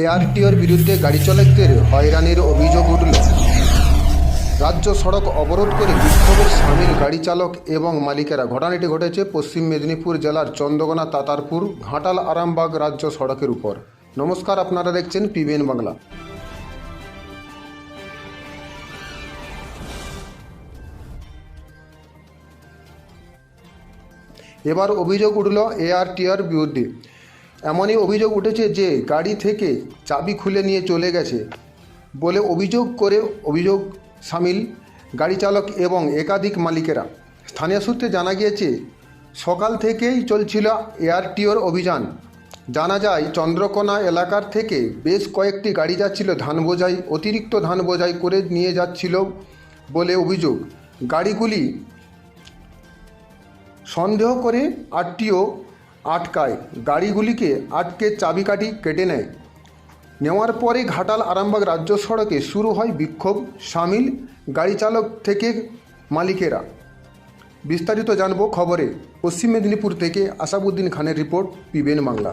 এআরটিওর বিরুদ্ধে গাড়ি চালকদের হয়রানির অভিযোগ উঠল। রাজ্য সড়ক অবরোধ করে বিক্ষোভের সামিল গাড়ি চালক এবং মালিকেরা। ঘটনাটি ঘটেছে পশ্চিম মেদিনীপুর জেলার চন্দ্রকোনা তাতারপুর ঘাটাল আরামবাগ রাজ্য সড়কের উপর। নমস্কার, আপনারা দেখছেন পিবিএন বাংলা। এবার অভিযোগ উঠল এআরটিআর বিরুদ্ধে। এমনই অভিযোগ উঠেছে যে গাড়ি থেকে চাবি খুলে নিয়ে চলে গেছে বলে অভিযোগ করে অভিযোগ সামিল গাড়ি চালক এবং একাধিক মালিকেরা। স্থানীয় সূত্রে জানা গিয়েছে, সকাল থেকেই চলছিল এয়ারটিওর অভিযান। জানা যায়, চন্দ্রকোনা এলাকার থেকে বেশ কয়েকটি গাড়ি যাচ্ছিল ধান বোঝাই অতিরিক্ত ধান বোঝাই করে নিয়ে যাচ্ছিল বলে অভিযোগ। গাড়িগুলি সন্দেহ করে আটটিও আটকায়। গাড়িগুলিকে আটকে চাবিকাঠি কেটে নেয়। নেওয়ার পরে ঘাটাল আরামবাগ রাজ্য সড়কে শুরু হয় বিক্ষোভ, সামিল গাড়ি চালক থেকে মালিকেরা। বিস্তারিত জানব খবরে। পশ্চিম মেদিনীপুর থেকে আসাবুদ্দিন খানের রিপোর্ট, পিবেন বাংলা।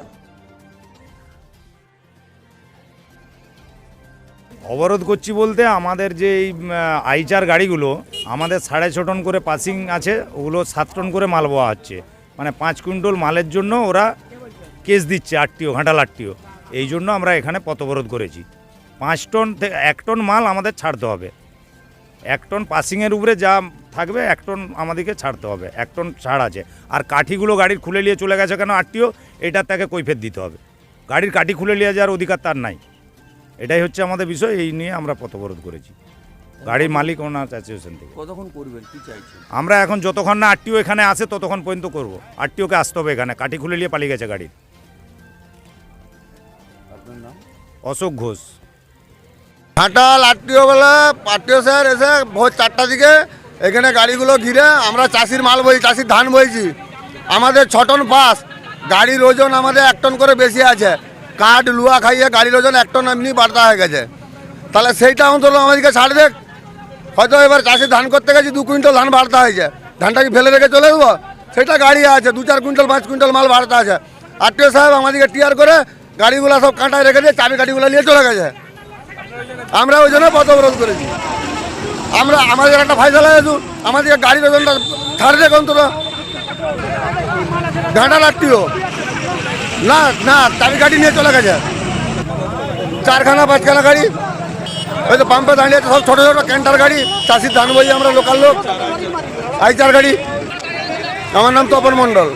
অবরোধ করছি বলতে আমাদের যে এই আইচার গাড়িগুলো, আমাদের সাড়ে ছ টন করে পাসিং আছে, ওগুলো সাত টন করে মাল বওয়া হচ্ছে। মানে পাঁচ কুইন্টল মালের জন্য ওরা কেস দিচ্ছে আটটিও, ঘাটাল আটটিও। এই জন্য আমরা এখানে পথবরোধ করেছি। পাঁচ টন থেকে এক টন মাল আমাদের ছাড়তে হবে। এক টন পাসিংয়ের উপরে যা থাকবে, এক টন আমাদেরকে ছাড়তে হবে। এক টন ছাড় আছে। আর কাঠিগুলো গাড়ির খুলে নিয়ে চলে গেছে কেন আটটিও, এটার তাকে কৈফেত দিতে হবে। গাড়ির কাঠি খুলে নিয়ে যাওয়ার অধিকার তার নাই। এটাই হচ্ছে আমাদের বিষয়, এই নিয়ে আমরা পথবরোধ করেছি। গাড়ির মালিক ওনার অ্যাসোসিয়েশন থেকে। কতক্ষণ করবেন? কি চাইছেন? আমরা এখন যতক্ষণ না আরটিও এখানে আসে ততক্ষণ পর্যন্ত করব। আরটিওকে আসতে হবে এখানে কাঠি খুলে নিয়ে পালিয়ে গেছে গাড়ির আপনার নাম? অশোক ঘোষ। ঘাটাল আটটিও বেলা আটটিও স্যার এসে ভোর চারটা দিকে এখানে গাড়িগুলো ঘিরে আমরা চাষির মাল বই চাষির ধান বইছি। আমাদের ছ টন পাস গাড়ির ওজন আমাদের এক টন করে বেশি আছে। কাঠ লুয়া খাইয়ে গাড়ির ওজন এক টন এমনি বাড়তা হয়ে গেছে। তাহলে সেইটা অন্তত আমাদেরকে ছাড় দেখ। হয়তো এবার চাষির ধান করতে গেছি, দু কুইন্টাল ধান বাড়তা হয়েছে। ধানটা কি ফেলে রেখে চলে দেবো? সেটা গাড়ি আছে, দু চার কুইন্টাল, পাঁচ কুইন্টাল মাল বাড়তা আছে। আটটিও সাহেব আমাদেরকে টিয়ার করে গাড়িগুলো সব কাঁটায় রেখে দিয়ে চাবি গাড়িগুলো নিয়ে চলে গেছে। আমরা ওই জন্য পথ অবরোধ করেছি। আমরা, আমাদের একটা ফাইসলা আছে আমাদের গাড়ির ওজনটা ছাড় দেখ অন্তত। ঘাটা লাগতিও না না, চাবি গাড়ি নিয়ে চলে গেছে। চারখানা, পাঁচখানা গাড়ি। ওই তো পাম্পে দাঁড়িয়ে সব ছোটো ছোটো ক্যান্টার গাড়ি, চাষির ধান বই আমরা লোকাল লোক। আইচার গাড়ি। আমার নাম তপন মণ্ডল।